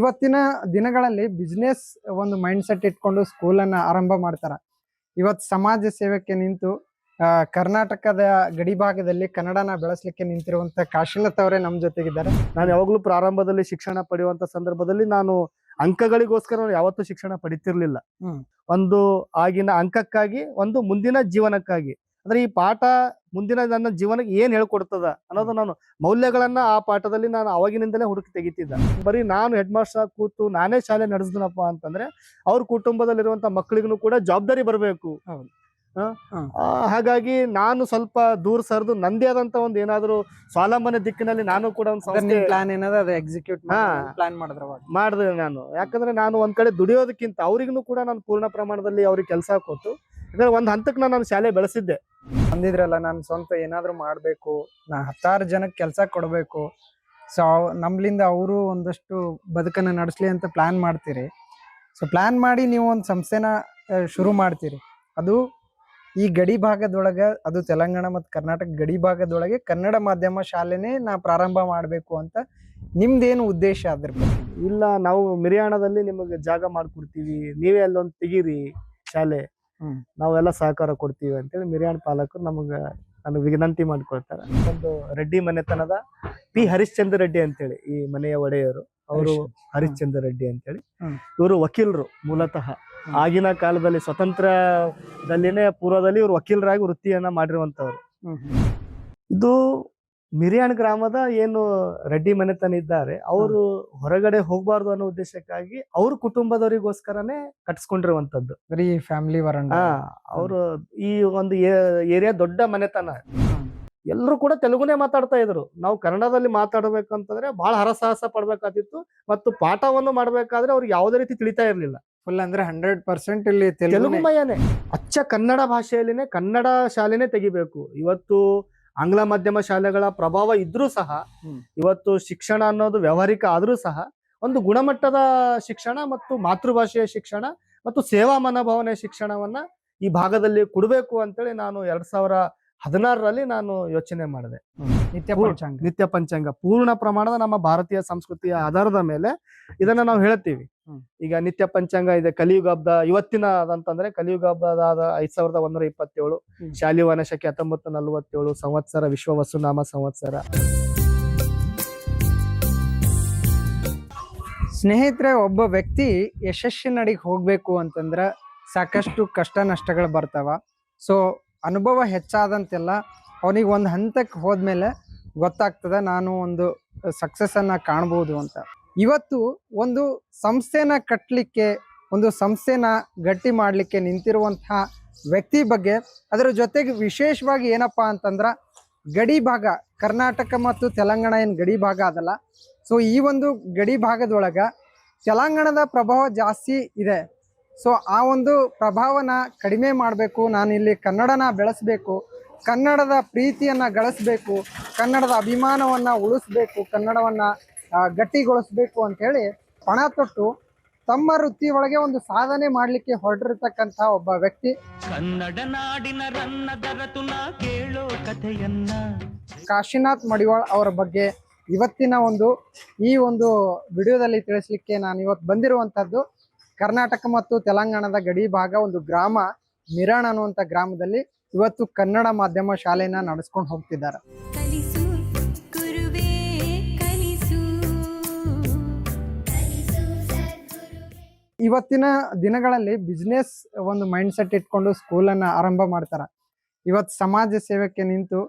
ಇವತ್ತಿನ ದಿನಗಳಲ್ಲಿ ಬಿಸ್ನೆಸ್ ಒಂದು ಮೈಂಡ್ ಸೆಟ್ ಇಟ್ಕೊಂಡು ಸ್ಕೂಲನ್ನ ಆರಂಭ ಮಾಡ್ತಾರೆ. ಇವತ್ತು ಸಮಾಜ ಸೇವೆಗೆ ನಿಂತು ಕರ್ನಾಟಕದ ಗಡಿ ಭಾಗದಲ್ಲಿ ಕನ್ನಡನ ಬೆಳೆಸಲಿಕ್ಕೆ ನಿಂತಿರುವಂತ ಕಾಶಿನಾಥ್ ಅವರೇ ನಮ್ಮ ಜೊತೆಗಿದ್ದಾರೆ. ನಾನು ಯಾವಾಗಲೂ ಪ್ರಾರಂಭದಲ್ಲಿ ಶಿಕ್ಷಣ ಪಡೆಯುವಂತ ಸಂದರ್ಭದಲ್ಲಿ ನಾನು ಅಂಕಗಳಿಗೋಸ್ಕರ ಯಾವತ್ತೂ ಶಿಕ್ಷಣ ಪಡಿತಿರ್ಲಿಲ್ಲ. ಒಂದು ಆಗಿನ ಅಂಕಕ್ಕಾಗಿ ಒಂದು ಮುಂದಿನ ಜೀವನಕ್ಕಾಗಿ. ಅಂದ್ರೆ ಈ ಪಾಠ ಮುಂದಿನ ನನ್ನ ಜೀವನಕ್ಕೆ ಏನ್ ಹೇಳ್ಕೊಡ್ತದ ಅನ್ನೋದು ನಾನು ಮೌಲ್ಯಗಳನ್ನ ಆ ಪಾಠದಲ್ಲಿ ನಾನು ಅವಾಗಿನಿಂದಲೇ ಹುಡುಕಿ ತೆಗಿತಿದ್ದ. ಬರೀ ನಾನು ಹೆಡ್ ಮಾಸ್ಟರ್ ಕೂತು ನಾನೇ ಶಾಲೆ ನಡೆಸಿದ್ನಪ್ಪ ಅಂತಂದ್ರೆ ಅವ್ರ ಕುಟುಂಬದಲ್ಲಿರುವಂತ ಮಕ್ಕಳಿಗೂ ಕೂಡ ಜವಾಬ್ದಾರಿ ಬರಬೇಕು. ಹಾಗಾಗಿ ನಾನು ಸ್ವಲ್ಪ ದೂರ ಸರಿದು ನಂದೇ ಆದಂತ ಒಂದು ಏನಾದ್ರು ಸ್ವಾವಲಂಬನೆ ದಿಕ್ಕಿನಲ್ಲಿ ನಾನು ಕೂಡ ಒಂದು ಪ್ಲಾನ್ ಅದು ಎಕ್ಸಿಕ್ಯೂಟ್. ಪ್ಲಾನ್ ಮಾಡಿದ್ರ ನಾನು. ಯಾಕಂದ್ರೆ ನಾನು ಒಂದ್ ಕಡೆ ದುಡಿಯೋದಕ್ಕಿಂತ ಅವ್ರಿಗೂ ಕೂಡ ನಾನು ಪೂರ್ಣ ಪ್ರಮಾಣದಲ್ಲಿ ಅವ್ರಿಗೆ ಕೆಲಸ ಕೊಟ್ಟು ಯಾಕಂದ್ರೆ ಒಂದು ಹಂತಕ್ಕೆ ನಾನು ನಾನು ಶಾಲೆ ಬೆಳೆಸಿದ್ದೆ. ಬಂದಿದ್ರಲ್ಲ ನಾನು ಸ್ವಂತ ಏನಾದರೂ ಮಾಡಬೇಕು ನಾ ಹತ್ತಾರು ಜನಕ್ಕೆ ಕೆಲಸ ಕೊಡಬೇಕು. ಸೊ ನಮ್ಲಿಂದ ಅವರು ಒಂದಷ್ಟು ಬದುಕನ್ನು ನಡೆಸ್ಲಿ ಅಂತ ಪ್ಲಾನ್ ಮಾಡ್ತೀರಿ. ಸೊ ಪ್ಲಾನ್ ಮಾಡಿ ನೀವು ಒಂದು ಸಂಸ್ಥೆನ ಶುರು ಮಾಡ್ತೀರಿ. ಅದು ಈ ಗಡಿ ಭಾಗದೊಳಗೆ ಅದು ತೆಲಂಗಾಣ ಮತ್ತು ಕರ್ನಾಟಕ ಗಡಿ ಭಾಗದೊಳಗೆ ಕನ್ನಡ ಮಾಧ್ಯಮ ಶಾಲೆನೇ ನಾ ಪ್ರಾರಂಭ ಮಾಡಬೇಕು ಅಂತ ನಿಮ್ದೇನು ಉದ್ದೇಶ ಅದ್ರ ಬಗ್ಗೆ? ಇಲ್ಲ ನಾವು ಮಿರಿಯಾಣದಲ್ಲಿ ನಿಮಗೆ ಜಾಗ ಮಾಡಿಕೊಡ್ತೀವಿ. ನೀವೇ ಅಲ್ಲೊಂದು ತೆಗೀರಿ ಶಾಲೆ. ನಾವೆಲ್ಲ ಸಹಕಾರ ಕೊಡ್ತೀವಿ ಅಂತೇಳಿ ಮಿರಿಯಾಣ ಪಾಲಕರು ನಮಗ ನನಗೆ ವಿನಂತಿ ಮಾಡ್ಕೊಳ್ತಾರೆ. ಒಂದು ರೆಡ್ಡಿ ಮನೆತನದ ಪಿ ಹರಿಶ್ಚಂದ್ರ ರೆಡ್ಡಿ ಅಂತೇಳಿ ಈ ಮನೆಯ ಒಡೆಯರು. ಅವರು ಹರಿಶ್ಚಂದ್ರ. ರೆಡ್ಡಿ ಅಂತೇಳಿ. ಇವರು ವಕೀಲರು ಮೂಲತಃ. ಆಗಿನ ಕಾಲದಲ್ಲಿ ಸ್ವತಂತ್ರದಲ್ಲಿನೇ ಪೂರ್ವದಲ್ಲಿ ಇವರು ವಕೀಲರಾಗಿ ವೃತ್ತಿಯನ್ನ ಮಾಡಿರುವಂತವ್ರು. ಇದು ಮಿರಿಯಾಣ್ ಗ್ರಾಮದ ಏನು ರೆಡ್ಡಿ ಮನೆತನ ಇದ್ದಾರೆ ಅವರು ಹೊರಗಡೆ ಹೋಗಬಾರ್ದು ಅನ್ನೋ ಉದ್ದೇಶಕ್ಕಾಗಿ ಅವ್ರ ಕುಟುಂಬದವರಿಗೋಸ್ಕರನೇ ಕಟ್ಸ್ಕೊಂಡಿರುವಂತದ್ದು ಬರೀ ಫ್ಯಾಮಿಲಿ ವರಂಡ. ಅವರು ಈ ಒಂದು ಏರಿಯಾ ದೊಡ್ಡ ಮನೆತನ. ಎಲ್ಲರೂ ಕೂಡ ತೆಲುಗುನೇ ಮಾತಾಡ್ತಾ ಇದ್ರು. ನಾವು ಕನ್ನಡದಲ್ಲಿ ಮಾತಾಡ್ಬೇಕಂತಂದ್ರೆ ಬಹಳ ಹರಸಾಹಸ ಪಡ್ಬೇಕಾತಿತ್ತು ಮತ್ತು ಪಾಠವನ್ನು ಮಾಡ್ಬೇಕಾದ್ರೆ ಅವ್ರಿಗೆ ಯಾವುದೇ ರೀತಿ ತಿಳಿತಾ ಇರಲಿಲ್ಲ. ಫುಲ್ ಅಂದ್ರೆ ಹಂಡ್ರೆಡ್ ಪರ್ಸೆಂಟ್ ಇಲ್ಲಿ ತೆಲುಗು ತೆಲುಗುಮಯನೇ ಅಚ್ಚ ಕನ್ನಡ ಭಾಷೆಯಲ್ಲಿನೇ ಕನ್ನಡ ಶಾಲೆನೇ ತೆಗಿಬೇಕು. ಇವತ್ತು ಆಂಗ್ಲ ಮಾಧ್ಯಮ ಶಾಲೆಗಳ ಪ್ರಭಾವ ಇದ್ರೂ ಸಹ ಇವತ್ತು ಶಿಕ್ಷಣ ಅನ್ನೋದು ವ್ಯವಹಾರಿಕ ಆದ್ರೂ ಸಹ ಒಂದು ಗುಣಮಟ್ಟದ ಶಿಕ್ಷಣ ಮತ್ತು ಮಾತೃಭಾಷೆಯ ಶಿಕ್ಷಣ ಮತ್ತು ಸೇವಾ ಮನೋಭಾವನೆ ಶಿಕ್ಷಣವನ್ನ ಈ ಭಾಗದಲ್ಲಿ ಕೊಡಬೇಕು ಅಂತೇಳಿ ನಾನು ಎರಡ್ ಸಾವಿರ ಹದಿನಾರರಲ್ಲಿ ನಾನು ಯೋಚನೆ ಮಾಡಿದೆ. ನಿತ್ಯ ಪಂಚಾಂಗ. ನಿತ್ಯ ಪಂಚಾಂಗ. ಪೂರ್ಣ ಪ್ರಮಾಣದ ನಮ್ಮ ಭಾರತೀಯ ಸಂಸ್ಕೃತಿಯ ಆಧಾರದ ಮೇಲೆ ಇದನ್ನ ನಾವು ಹೇಳ್ತೀವಿ. ಈಗ ನಿತ್ಯ ಪಂಚಾಂಗ ಇದೆ. ಕಲಿಯುಗ ಹಬ್ಬದ ಇವತ್ತಿನ ಅದಂತಂದ್ರೆ ಕಲಿಯುಗ ಹಬ್ಬದ ಐದ್ ಸಾವಿರದ ಒಂದೂರ ಇಪ್ಪತ್ತೇಳು ಶಾಲಿ ಶಾಲಿವಾನ ಶಕೆ ಹತ್ತೊಂಬತ್ತು ನಲವತ್ತೇಳು ಸಂವತ್ಸರ ವಿಶ್ವ ವಸುನಾಮ ಸಂವತ್ಸರ. ಸ್ನೇಹಿತರೆ ಒಬ್ಬ ವ್ಯಕ್ತಿ ಯಶಸ್ಸಿನಡಿಗೆ ಹೋಗ್ಬೇಕು ಅಂತಂದ್ರ ಸಾಕಷ್ಟು ಕಷ್ಟ ನಷ್ಟಗಳು ಬರ್ತಾವ. ಸೊ ಅನುಭವ ಹೆಚ್ಚಾದಂತೆಲ್ಲ ಅವನಿಗೆ ಒಂದು ಹಂತಕ್ಕೆ ಹೋದ್ಮೇಲೆ ಗೊತ್ತಾಗ್ತದೆ, ನಾನು ಒಂದು ಸಕ್ಸಸ್ಸನ್ನು ಕಾಣ್ಬೋದು ಅಂತ. ಇವತ್ತು ಒಂದು ಸಂಸ್ಥೆನ ಕಟ್ಟಲಿಕ್ಕೆ ಒಂದು ಸಂಸ್ಥೆನ ಗಟ್ಟಿ ಮಾಡಲಿಕ್ಕೆ ನಿಂತಿರುವಂತಹ ವ್ಯಕ್ತಿ ಬಗ್ಗೆ ಅದರ ಜೊತೆಗೆ ವಿಶೇಷವಾಗಿ ಏನಪ್ಪ ಅಂತಂದ್ರೆ, ಗಡಿ ಭಾಗ ಕರ್ನಾಟಕ ಮತ್ತು ತೆಲಂಗಾಣ ಏನು ಗಡಿ ಭಾಗ ಅದಲ್ಲ. ಸೊ ಈ ಒಂದು ಗಡಿ ಭಾಗದೊಳಗೆ ತೆಲಂಗಾಣದ ಪ್ರಭಾವ ಜಾಸ್ತಿ ಇದೆ. ಸೊ ಆ ಒಂದು ಪ್ರಭಾವನ ಕಡಿಮೆ ಮಾಡಬೇಕು. ನಾನು ಇಲ್ಲಿ ಕನ್ನಡನ ಬೆಳೆಸಬೇಕು. ಕನ್ನಡದ ಪ್ರೀತಿಯನ್ನು ಗಳಿಸ್ಬೇಕು. ಕನ್ನಡದ ಅಭಿಮಾನವನ್ನು ಉಳಿಸ್ಬೇಕು. ಕನ್ನಡವನ್ನು ಗಟ್ಟಿಗೊಳಿಸ್ಬೇಕು ಅಂಥೇಳಿ ಪಣ ತೊಟ್ಟು ತಮ್ಮ ವೃತ್ತಿ ಒಳಗೆ ಒಂದು ಸಾಧನೆ ಮಾಡಲಿಕ್ಕೆ ಹೊರಟಿರ್ತಕ್ಕಂಥ ಒಬ್ಬ ವ್ಯಕ್ತಿ. ಕನ್ನಡ ನಾಡಿನ ರನ್ನ ದರತು ಕೇಳೋ ಕಥೆಯನ್ನ. ಕಾಶಿನಾಥ್ ಮಡಿವಾಳ್ ಅವರ ಬಗ್ಗೆ ಇವತ್ತಿನ ಒಂದು ಈ ಒಂದು ವಿಡಿಯೋದಲ್ಲಿ ತಿಳಿಸ್ಲಿಕ್ಕೆ ನಾನು ಇವತ್ತು ಬಂದಿರುವಂತದ್ದು ಕರ್ನಾಟಕ ಮತ್ತು ತೆಲಂಗಾಣದ ಗಡಿ ಭಾಗ ಒಂದು ಗ್ರಾಮ ಮಿರಾಣ ಅನ್ನುವಂಥ ಗ್ರಾಮದಲ್ಲಿ ಇವತ್ತು ಕನ್ನಡ ಮಾಧ್ಯಮ ಶಾಲೆನ ನಡೆಸ್ಕೊಂಡು ಹೋಗ್ತಿದ್ದಾರೆ. ಇವತ್ತಿನ ದಿನಗಳಲ್ಲಿ ಬಿಸ್ನೆಸ್ ಒಂದು ಮೈಂಡ್ ಸೆಟ್ ಇಟ್ಕೊಂಡು ಸ್ಕೂಲನ್ನು ಆರಂಭ ಮಾಡ್ತಾರೆ. ಇವತ್ತು ಸಮಾಜ ಸೇವೆಗೆ ನಿಂತು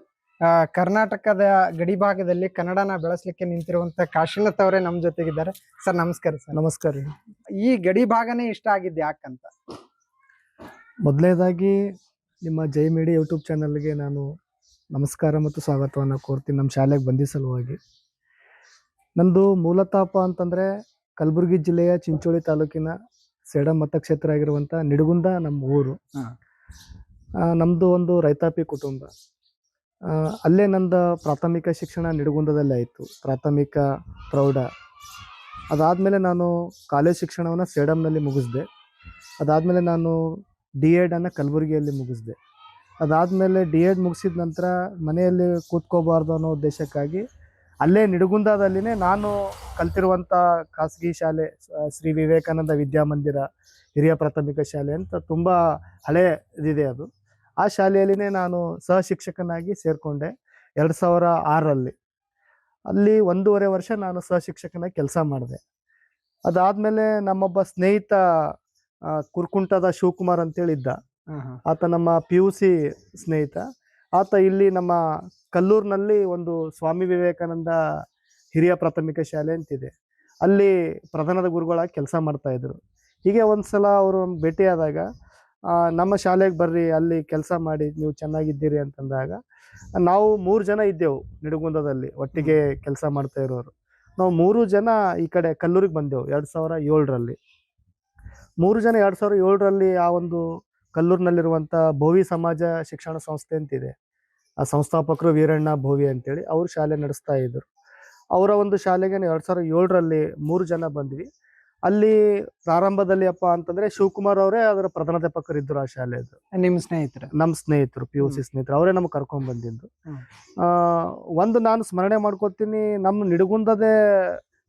ಕರ್ನಾಟಕದ ಗಡಿ ಭಾಗದಲ್ಲಿ ಕನ್ನಡನ ಬೆಳೆಸಲಿಕ್ಕೆ ನಿಂತಿರುವಂತ ಕಾಶಿನಾಥ್ ಅವರೇ ನಮ್ಮ ಜೊತೆಗಿದ್ದಾರೆ. ಸರ್ ನಮಸ್ಕಾರ ಸರ್. ನಮಸ್ಕಾರ ಈ ಗಡಿ ಭಾಗನೇ ಇಷ್ಟ ಆಗಿದ್ದು ಯಾಕಂತ? ಮೊದಲನೇದಾಗಿ ನಿಮ್ಮ ಜೈ ಮೇಡಿ ಯೂಟ್ಯೂಬ್ ಚಾನಲ್ಗೆ ನಾನು ನಮಸ್ಕಾರ ಮತ್ತು ಸ್ವಾಗತವನ್ನು ಕೋರ್ತೀನಿ. ನಮ್ಮ ಶಾಲೆಗೆ ಬಂದಿ ಸಲುವಾಗಿ. ನಂದು ಮೂಲತಾಪ ಅಂತಂದರೆ ಕಲಬುರಗಿ ಜಿಲ್ಲೆಯ ಚಿಂಚೋಳಿ ತಾಲೂಕಿನ ಸೇಡಂ ಮತಕ್ಷೇತ್ರ ಆಗಿರುವಂಥ ನಿಡಗುಂದ ನಮ್ಮ ಊರು. ನಮ್ಮದು ಒಂದು ರೈತಾಪಿ ಕುಟುಂಬ. ಅಲ್ಲೇ ನಂದ ಪ್ರಾಥಮಿಕ ಶಿಕ್ಷಣ ನಿಡಗುಂದದಲ್ಲೇ ಆಯಿತು. ಪ್ರಾಥಮಿಕ ಪ್ರೌಢ. ಅದಾದಮೇಲೆ ನಾನು ಕಾಲೇಜ್ ಶಿಕ್ಷಣವನ್ನು ಸೇಡಮ್ನಲ್ಲಿ ಮುಗಿಸಿದೆ. ಅದಾದಮೇಲೆ ನಾನು ಡಿ ಎಡನ್ನು ಕಲಬುರಗಿಯಲ್ಲಿ ಮುಗಿಸಿದೆ. ಅದಾದಮೇಲೆ ಡಿ ಎಡ್ ಮುಗಿಸಿದ ನಂತರ ಮನೆಯಲ್ಲಿ ಕೂತ್ಕೋಬಾರ್ದು ಅನ್ನೋ ಉದ್ದೇಶಕ್ಕಾಗಿ ಅಲ್ಲೇ ನಿಡಗುಂದದಲ್ಲಿನೇ ನಾನು ಕಲ್ತಿರುವಂಥ ಖಾಸಗಿ ಶಾಲೆ ಶ್ರೀ ವಿವೇಕಾನಂದ ವಿದ್ಯಾಮಂದಿರ ಹಿರಿಯ ಪ್ರಾಥಮಿಕ ಶಾಲೆ ಅಂತ ತುಂಬ ಹಳೆಯ ಇದಿದೆ ಅದು. ಆ ಶಾಲೆಯಲ್ಲಿನೇ ನಾನು ಸಹ ಶಿಕ್ಷಕನಾಗಿ ಸೇರಿಕೊಂಡೆ ಎರಡು ಸಾವಿರ ಆರರಲ್ಲಿ ಅಲ್ಲಿ ಒಂದೂವರೆ ವರ್ಷ ನಾನು ಸಹ ಶಿಕ್ಷಕನಾಗಿ ಕೆಲಸ ಮಾಡಿದೆ. ಅದಾದಮೇಲೆ ನಮ್ಮೊಬ್ಬ ಸ್ನೇಹಿತ ಕುರ್ಕುಂಟದ ಶಿವಕುಮಾರ್ ಅಂತೇಳಿದ್ದ. ಆತ ನಮ್ಮ ಪಿ ಯು ಸಿ ಸ್ನೇಹಿತ. ಆತ ಇಲ್ಲಿ ನಮ್ಮ ಕಲ್ಲೂರಿನಲ್ಲಿ ಒಂದು ಸ್ವಾಮಿ ವಿವೇಕಾನಂದ ಹಿರಿಯ ಪ್ರಾಥಮಿಕ ಶಾಲೆ ಅಂತಿದೆ. ಅಲ್ಲಿ ಪ್ರಧಾನದ ಗುರುಗಳಾಗಿ ಕೆಲಸ ಮಾಡ್ತಾ ಇದ್ರು. ಹೀಗೆ ಒಂದ್ಸಲ ಅವರು ಭೇಟಿಯಾದಾಗ ನಮ್ಮ ಶಾಲೆಗೆ ಬರ್ರಿ ಅಲ್ಲಿ ಕೆಲಸ ಮಾಡಿ ನೀವು ಚೆನ್ನಾಗಿದ್ದೀರಿ ಅಂತಂದಾಗ ನಾವು ಮೂರು ಜನ ಇದ್ದೆವು ನಿಡಗುಂದದಲ್ಲಿ ಒಟ್ಟಿಗೆ ಕೆಲಸ ಮಾಡ್ತಾ ಇರೋರು. ನಾವು ಮೂರು ಜನ ಈ ಕಡೆ ಕಲ್ಲೂರಿಗೆ ಬಂದೆವು ಎರಡು ಸಾವಿರ ಏಳರಲ್ಲಿ. ಮೂರು ಜನ ಎರಡು ಸಾವಿರ ಏಳರಲ್ಲಿ ಆ ಒಂದು ಕಲ್ಲೂರಿನಲ್ಲಿರುವಂಥ ಭೋವಿ ಸಮಾಜ ಶಿಕ್ಷಣ ಸಂಸ್ಥೆ ಅಂತಿದೆ. ಆ ಸಂಸ್ಥಾಪಕರು ವೀರಣ್ಣ ಭೋವಿ ಅಂತೇಳಿ ಅವರು ಶಾಲೆ ನಡೆಸ್ತಾ ಇದ್ರು. ಅವರ ಒಂದು ಶಾಲೆಗೆ ಎರಡು ಸಾವಿರ ಏಳರಲ್ಲಿ ಮೂರು ಜನ ಬಂದ್ವಿ. ಅಲ್ಲಿ ಪ್ರಾರಂಭದಲ್ಲಿ ಅಪ್ಪ ಅಂತಂದ್ರೆ ಶಿವಕುಮಾರ್ ಅವರೇ ಅದರ ಪ್ರಧಾನಾಧ್ಯಾಪಕರು ಇದ್ರು ಆ ಶಾಲೆದು ನಿಮ್ ಸ್ನೇಹಿತರ? ನಮ್ಮ ಸ್ನೇಹಿತರು ಪಿ ಯು ಸಿ ಸ್ನೇಹಿತರು. ಅವರೇ ನಮ್ಗೆ ಕರ್ಕೊಂಡ್ ಬಂದಿದ್ದು. ಆ, ಒಂದು ನಾನು ಸ್ಮರಣೆ ಮಾಡ್ಕೋತೀನಿ ನಮ್ಮ ನಿಡಗುಂದದೇ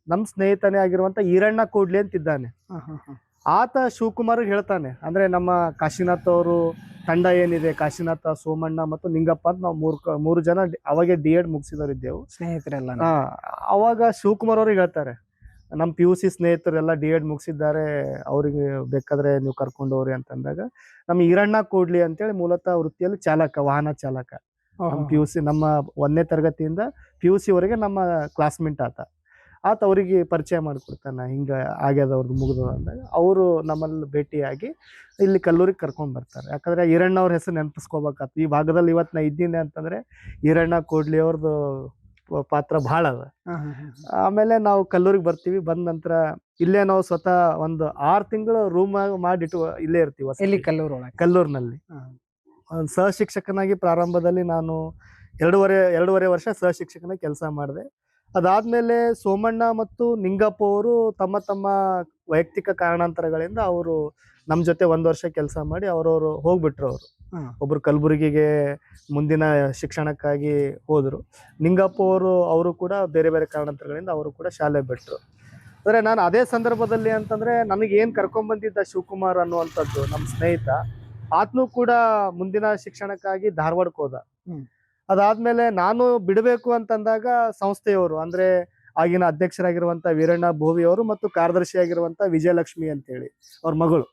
ನಮ್ಮ ಸ್ನೇಹಿತನೇ ಆಗಿರುವಂತ ಈರಣ್ಣ ಕೂಡ್ಲಿ ಅಂತ ಇದ್ದಾನೆ ಹ್ಮ್ ಹ್ಮ್ ಹ್ಮ್ ಆತ ಶಿವಕುಮಾರ್ ಹೇಳ್ತಾನೆ ಅಂದ್ರೆ ನಮ್ಮ ಕಾಶಿನಾಥ್ ಅವರು ತಂಡ ಏನಿದೆ ಕಾಶಿನಾಥ ಸೋಮಣ್ಣ ಮತ್ತು ನಿಂಗಪ್ಪ ಅಂತ ನಾವು ಮೂರು ಮೂರು ಜನ ಅವಾಗೆ ಡಿ ಎಡ್ ಮುಗಿಸಿದವರಿದ್ದೆವು. ಸ್ನೇಹಿತರೆಲ್ಲ ಅವಾಗ ಶಿವಕುಮಾರ್ ಅವ್ರಿಗೆ ಹೇಳ್ತಾರೆ ನಮ್ಮ ಪಿ ಯು ಸಿ ಸ್ನೇಹಿತರೆಲ್ಲ ಡಿ ಎಡ್ ಮುಗಿಸಿದ್ದಾರೆ ಅವರಿಗೆ ಬೇಕಾದ್ರೆ ನೀವು ಕರ್ಕೊಂಡು ಹೋಗ್ರಿ ಅಂತಂದಾಗ ನಮ್ಮ ಈರಣ್ಣ ಕೋಡ್ಲಿ ಅಂತೇಳಿ ಮೂಲತಃ ವೃತ್ತಿಯಲ್ಲಿ ಚಾಲಕ ವಾಹನ ಚಾಲಕ. ನಮ್ಮ ಪಿ ಯು ಸಿ ನಮ್ಮ ಒಂದನೇ ತರಗತಿಯಿಂದ ಪಿ ಯು ಸಿವರೆಗೆ ನಮ್ಮ ಕ್ಲಾಸ್ಮೇಟ್ ಆತ. ಆತ ಅವರಿಗೆ ಪರಿಚಯ ಮಾಡಿಕೊಡ್ತಾನೆ ಹಿಂಗೆ ಆಗ್ಯದ ಅವ್ರದ್ದು ಮುಗಿದು ಅಂದಾಗ ಅವರು ನಮ್ಮಲ್ಲಿ ಭೇಟಿಯಾಗಿ ಇಲ್ಲಿ ಕಲ್ಲೂರಿಗೆ ಕರ್ಕೊಂಡು ಬರ್ತಾರೆ. ಯಾಕಂದ್ರೆ ಈರಣ್ಣ ಅವ್ರ ಹೆಸರು ನೆನಪಿಸ್ಕೋಬೇಕಾಗ್ತದೆ ಈ ಭಾಗದಲ್ಲಿ ಇವತ್ತು ನಾ ಇದ್ದೀನಿ ಅಂತಂದ್ರೆ ಈರಣ್ಣ ಕೋಡ್ಲಿ ಅವ್ರದ್ದು ಪಾತ್ರ ಭಾಳ ಅದ ಆಮೇಲೆ ನಾವು ಕಲ್ಲೂರಿಗೆ ಬರ್ತೀವಿ ಬಂದ ನಂತರ ಇಲ್ಲೇ ನಾವು ಸ್ವತಃ ಒಂದು ಆರು ತಿಂಗಳು ರೂಮ್ ಮಾಡಿಟ್ಟು ಇಲ್ಲೇ ಇರ್ತೀವಿ ವಸತಿ. ಎಲ್ಲಿ ಕಲ್ಲೂರ್ ಒಳಗೆ ಕಲ್ಲೂರಿನಲ್ಲಿ. ಒಂದು ಸಹಶಿಕ್ಷಕನಾಗಿ ಪ್ರಾರಂಭದಲ್ಲಿ ನಾನು ಎರಡೂವರೆ ಎರಡೂವರೆ ವರ್ಷ ಸಹ ಶಿಕ್ಷಕನಾಗಿ ಕೆಲಸ ಮಾಡಿದೆ ಅದಾದ್ಮೇಲೆ ಸೋಮಣ್ಣ ಮತ್ತು ನಿಂಗಪ್ಪ ಅವರು ತಮ್ಮ ತಮ್ಮ ವೈಯಕ್ತಿಕ ಕಾರಣಾಂತರಗಳಿಂದ ಅವರು ನಮ್ಮ ಜೊತೆ ಒಂದು ವರ್ಷ ಕೆಲಸ ಮಾಡಿ ಅವರವರು ಹೋಗ್ಬಿಟ್ರು ಅವರು. ಒಬ್ರು ಕಲಬುರಗಿಗೆ ಮುಂದಿನ ಶಿಕ್ಷಣಕ್ಕಾಗಿ ಹೋದರು. ನಿಂಗಪ್ಪ ಅವರು ಅವರು ಕೂಡ ಬೇರೆ ಬೇರೆ ಕಾರಣಾಂತರಗಳಿಂದ ಅವರು ಕೂಡ ಶಾಲೆ ಬಿಟ್ರು. ಆದರೆ ನಾನು ಅದೇ ಸಂದರ್ಭದಲ್ಲಿ ಅಂತಂದ್ರೆ ನನಗೆ ಏನ್ ಕರ್ಕೊಂಡ್ ಬಂದಿದ್ದ ಶಿವಕುಮಾರ್ ಅನ್ನುವಂಥದ್ದು ನಮ್ಮ ಸ್ನೇಹಿತ ಆತನು ಕೂಡ ಮುಂದಿನ ಶಿಕ್ಷಣಕ್ಕಾಗಿ ಧಾರವಾಡಕ್ಕೆ ಹೋದ. ಅದಾದ್ಮೇಲೆ ನಾನು ಬಿಡಬೇಕು ಅಂತಂದಾಗ ಸಂಸ್ಥೆಯವರು ಅಂದ್ರೆ ಆಗಿನ ಅಧ್ಯಕ್ಷರಾಗಿರುವಂತ ವೀರಣ್ಣ ಭೋವಿ ಅವರು ಮತ್ತು ಕಾರ್ಯದರ್ಶಿಯಾಗಿರುವಂಥ ವಿಜಯಲಕ್ಷ್ಮಿ ಅಂತೇಳಿ ಅವ್ರ ಮಗಳು.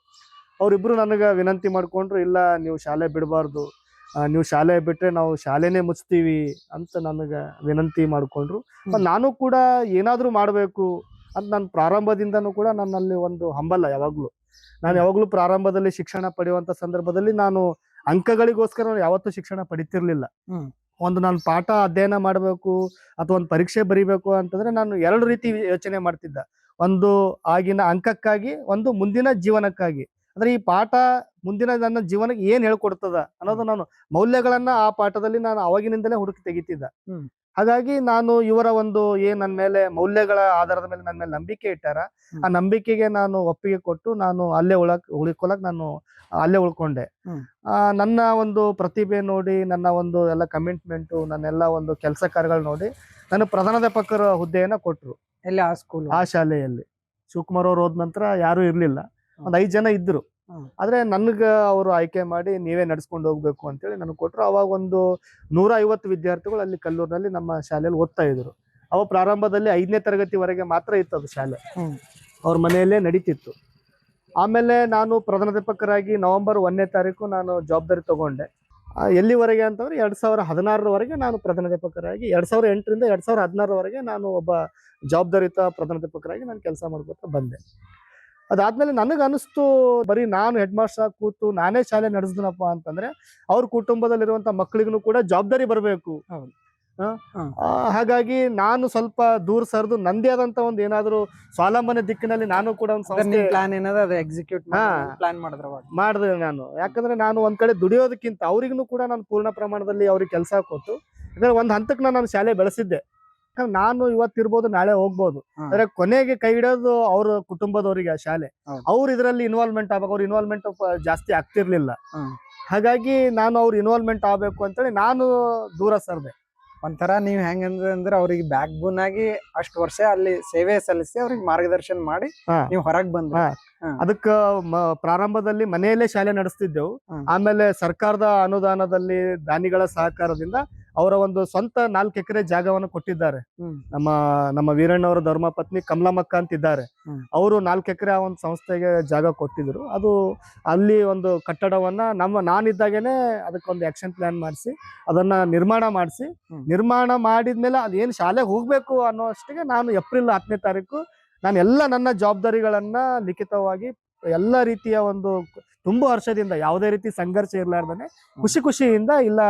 ಅವರಿಬ್ರು ನನಗೆ ವಿನಂತಿ ಮಾಡ್ಕೊಂಡ್ರು ಇಲ್ಲ ನೀವು ಶಾಲೆ ಬಿಡಬಾರ್ದು. ನೀವು ಶಾಲೆ ಬಿಟ್ರೆ ನಾವು ಶಾಲೆನೇ ಮುಚ್ತೀವಿ ಅಂತ ನನಗೆ ವಿನಂತಿ ಮಾಡಿಕೊಂಡ್ರು. ನಾನು ಕೂಡ ಏನಾದರೂ ಮಾಡಬೇಕು ಅಂತ ನಾನು ಪ್ರಾರಂಭದಿಂದನೂ ಕೂಡ ನನ್ನಲ್ಲಿ ಒಂದು ಹಂಬಲ ಯಾವಾಗಲೂ. ನಾನು ಯಾವಾಗಲೂ ಪ್ರಾರಂಭದಲ್ಲಿ ಶಿಕ್ಷಣ ಪಡೆಯುವಂತ ಸಂದರ್ಭದಲ್ಲಿ ನಾನು ಅಂಕಗಳಿಗೋಸ್ಕರ ನಾನು ಯಾವತ್ತೂ ಶಿಕ್ಷಣ ಪಡಿತಿರ್ಲಿಲ್ಲ. ಒಂದು ನಾನು ಪಾಠ ಅಧ್ಯಯನ ಮಾಡಬೇಕು ಅಥವಾ ಒಂದು ಪರೀಕ್ಷೆ ಬರಿಬೇಕು ಅಂತಂದ್ರೆ ನಾನು ಎರಡು ರೀತಿ ಯೋಚನೆ ಮಾಡ್ತಿದ್ದ. ಒಂದು ಆಗಿನ ಅಂಕಕ್ಕಾಗಿ ಒಂದು ಮುಂದಿನ ಜೀವನಕ್ಕಾಗಿ. ಅಂದ್ರೆ ಈ ಪಾಠ ಮುಂದಿನ ನನ್ನ ಜೀವನಕ್ಕೆ ಏನ್ ಹೇಳ್ಕೊಡ್ತದ ಅನ್ನೋದು ನಾನು ಮೌಲ್ಯಗಳನ್ನ ಆ ಪಾಠದಲ್ಲಿ ನಾನು ಅವಾಗಿನಿಂದಲೇ ಹುಡುಕಿ ತೆಗಿತಿದ್ದ. ಹಾಗಾಗಿ ನಾನು ಇವರ ಒಂದು ಏನ್ ನನ್ನ ಮೇಲೆ ಮೌಲ್ಯಗಳ ಆಧಾರದ ಮೇಲೆ ನನ್ನ ಮೇಲೆ ನಂಬಿಕೆ ಇಟ್ಟಾರ. ಆ ನಂಬಿಕೆಗೆ ನಾನು ಒಪ್ಪಿಗೆ ಕೊಟ್ಟು ನಾನು ಅಲ್ಲೇ ಉಳಕ್ ಉಳಿಕೊಳಕ್ ನಾನು ಅಲ್ಲೇ ಉಳ್ಕೊಂಡೆ. ಆ, ನನ್ನ ಒಂದು ಪ್ರತಿಭೆ ನೋಡಿ ನನ್ನ ಒಂದು ಎಲ್ಲ ಕಮಿಟ್ಮೆಂಟು ನನ್ನೆಲ್ಲ ಒಂದು ಕೆಲಸ ಕಾರ್ಯಗಳು ನೋಡಿ ನನ್ನ ಪ್ರಧಾನಾಧ್ಯಾಪಕರ ಹುದ್ದೆಯನ್ನ ಕೊಟ್ರು. ಎಲ್ಲಿ? ಆ ಸ್ಕೂಲ್ ಆ ಶಾಲೆಯಲ್ಲಿ. ಶಿವಕುಮಾರ್ ಅವ್ರು ಹೋದ ನಂತರ ಯಾರು ಇರ್ಲಿಲ್ಲ. ಒಂದ್ ಐದ್ ಜನ ಇದ್ರು. ಆದ್ರೆ ನನ್ಗ ಅವರು ಆಯ್ಕೆ ಮಾಡಿ ನೀವೇ ನಡ್ಸ್ಕೊಂಡು ಹೋಗ್ಬೇಕು ಅಂತೇಳಿ ನನಗೆ ಕೊಟ್ಟರು ಅವಾಗ ಒಂದು ನೂರ ಐವತ್ತು ವಿದ್ಯಾರ್ಥಿಗಳು ಅಲ್ಲಿ ಕಲ್ಲೂರಿನಲ್ಲಿ ನಮ್ಮ ಶಾಲೆಯಲ್ಲಿ ಓದ್ತಾ ಇದ್ರು. ಅವ ಪ್ರಾರಂಭದಲ್ಲಿ ಐದನೇ ತರಗತಿವರೆಗೆ ಮಾತ್ರ ಇತ್ತು ಅದು ಶಾಲೆ. ಅವ್ರ ಮನೆಯಲ್ಲೇ ನಡೀತಿತ್ತು. ಆಮೇಲೆ ನಾನು ಪ್ರಧಾನಾಧ್ಯಾಪಕರಾಗಿ ನವೆಂಬರ್ ಒಂದನೇ ತಾರೀಕು ನಾನು ಜವಾಬ್ದಾರಿ ತಗೊಂಡೆ. ಎಲ್ಲಿವರೆಗೆ ಅಂತಂದ್ರೆ ಎರಡ್ ಸಾವಿರ ಹದಿನಾರರವರೆಗೆ ನಾನು ಪ್ರಧಾನಾಧ್ಯಾಪಕರಾಗಿ ಎರಡ್ ಸಾವಿರ ಎಂಟರಿಂದ ಎರಡ್ ಸಾವಿರ ಹದಿನಾರರವರೆಗೆ ನಾನು ಒಬ್ಬ ಜವಾಬ್ದಾರಿತ ಪ್ರಧಾನಾಧ್ಯಾಪಕರಾಗಿ ನಾನು ಕೆಲಸ ಮಾಡ್ಕೊತಾ ಬಂದೆ. ಅದಾದ್ಮೇಲೆ ನನಗೆ ಅನಿಸ್ತು ಬರೀ ನಾನು ಹೆಡ್ ಮಾಸ್ಟರ್ ಕೂತು ನಾನೇ ಶಾಲೆ ನಡೆಸಿದ್ನಪ್ಪ ಅಂತಂದ್ರೆ ಅವ್ರ ಕುಟುಂಬದಲ್ಲಿರುವಂತ ಮಕ್ಕಳಿಗೂ ಕೂಡ ಜವಾಬ್ದಾರಿ ಬರಬೇಕು. ಹಾಗಾಗಿ ನಾನು ಸ್ವಲ್ಪ ದೂರ ಸರಿದು ನಂದೇ ಆದಂತ ಒಂದು ಏನಾದ್ರು ಸ್ವಾವಲಂಬನೆ ದಿಕ್ಕಿನಲ್ಲಿ ನಾನು ಕೂಡ ಒಂದು ಪ್ಲಾನ್ ಏನದ ಅದು ಎಕ್ಸಿಕ್ಯೂಟ್. ಪ್ಲಾನ್ ಮಾಡಿದ್ರ ಮಾಡಿದ್ರೆ ನಾನು. ಯಾಕಂದ್ರೆ ನಾನು ಒಂದ್ ಕಡೆ ದುಡಿಯೋದಕ್ಕಿಂತ ಅವ್ರಿಗೂ ಕೂಡ ನಾನು ಪೂರ್ಣ ಪ್ರಮಾಣದಲ್ಲಿ ಅವ್ರಿಗೆ ಕೆಲಸ ಕೊಟ್ಟು ಯಾಕಂದ್ರೆ ಒಂದ್ ಹಂತಕ್ಕೆ ನಾನು ಶಾಲೆ ಬೆಳೆಸಿದ್ದೆ. ಯಾಕಂದ್ರೆ ನಾನು ಇವತ್ತಿರ್ಬೋದು ನಾಳೆ ಹೋಗ್ಬೋದು. ಅಂದ್ರೆ ಕೊನೆಗೆ ಕೈ ಹಿಡಿಯೋದು ಅವ್ರ ಕುಟುಂಬದವರಿಗೆ ಆ ಶಾಲೆ. ಅವ್ರ ಇದರಲ್ಲಿ ಇನ್ವಾಲ್ವ್ಮೆಂಟ್ ಆಗ್ಬೇಕು ಅವ್ರ ಇನ್ವಾಲ್ವ್ಮೆಂಟ್ ಜಾಸ್ತಿ ಆಗ್ತಿರ್ಲಿಲ್ಲ. ಹಾಗಾಗಿ ನಾನು ಅವ್ರ ಇನ್ವಾಲ್ವ್ಮೆಂಟ್ ಆಗ್ಬೇಕು ಅಂತೇಳಿ ನಾನು ದೂರ ಸರ್ದೆ. ಒಂಥರ ನೀವ್ ಹೆಂಗಂದ್ರೆ ಅಂದ್ರೆ ಅವ್ರಿಗೆ ಬ್ಯಾಕ್ ಬೋನ್ ಆಗಿ ಅಷ್ಟು ವರ್ಷ ಅಲ್ಲಿ ಸೇವೆ ಸಲ್ಲಿಸಿ ಅವ್ರಿಗೆ ಮಾರ್ಗದರ್ಶನ ಮಾಡಿ. ನೀವು ಹೊರಗ್ ಬಂದ್ರಿ. ಹಾ. ಅದಕ್ಕ ಪ್ರಾರಂಭದಲ್ಲಿ ಮನೆಯಲ್ಲೇ ಶಾಲೆ ನಡೆಸ್ತಿದ್ದೆವು. ಆಮೇಲೆ ಸರ್ಕಾರದ ಅನುದಾನದಲ್ಲಿ ದಾನಿಗಳ ಸಹಕಾರದಿಂದ ಅವರ ಒಂದು ಸ್ವಂತ ನಾಲ್ಕು ಎಕರೆ ಜಾಗವನ್ನು ಕೊಟ್ಟಿದ್ದಾರೆ. ನಮ್ಮ ನಮ್ಮ ವೀರಣ್ಣವರ ಧರ್ಮಪತ್ನಿ ಕಮಲಮ್ಮಕ್ಕ ಅಂತ ಇದ್ದಾರೆ ಹ್ಮ್. ಅವರು ನಾಲ್ಕು ಎಕರೆ ಆ ಒಂದು ಸಂಸ್ಥೆಗೆ ಜಾಗ ಕೊಟ್ಟಿದ್ರು ಅದು ಅಲ್ಲಿ ಒಂದು ಕಟ್ಟಡವನ್ನ ನಮ್ಮ ನಾನಿದ್ದಾಗೇನೆ ಅದಕ್ಕೊಂದು ಆಕ್ಷನ್ ಪ್ಲಾನ್ ಮಾಡಿಸಿ ಅದನ್ನ ನಿರ್ಮಾಣ ಮಾಡಿಸಿ. ನಿರ್ಮಾಣ ಮಾಡಿದ್ಮೇಲೆ ಅದೇನು ಶಾಲೆ ಹೋಗ್ಬೇಕು ಅನ್ನೋ ಅಷ್ಟಿಗೆ ನಾನು ಏಪ್ರಿಲ್ ಹತ್ತನೇ ತಾರೀಕು ನಾನು ಎಲ್ಲ ನನ್ನ ಜವಾಬ್ದಾರಿಗಳನ್ನ ಲಿಖಿತವಾಗಿ ಎಲ್ಲ ರೀತಿಯ ಒಂದು ತುಂಬಾ ವರ್ಷದಿಂದ ಯಾವುದೇ ರೀತಿ ಸಂಘರ್ಷ ಇರಲಾರ್ದನೆ ಖುಷಿ ಖುಷಿಯಿಂದ ಇಲ್ಲ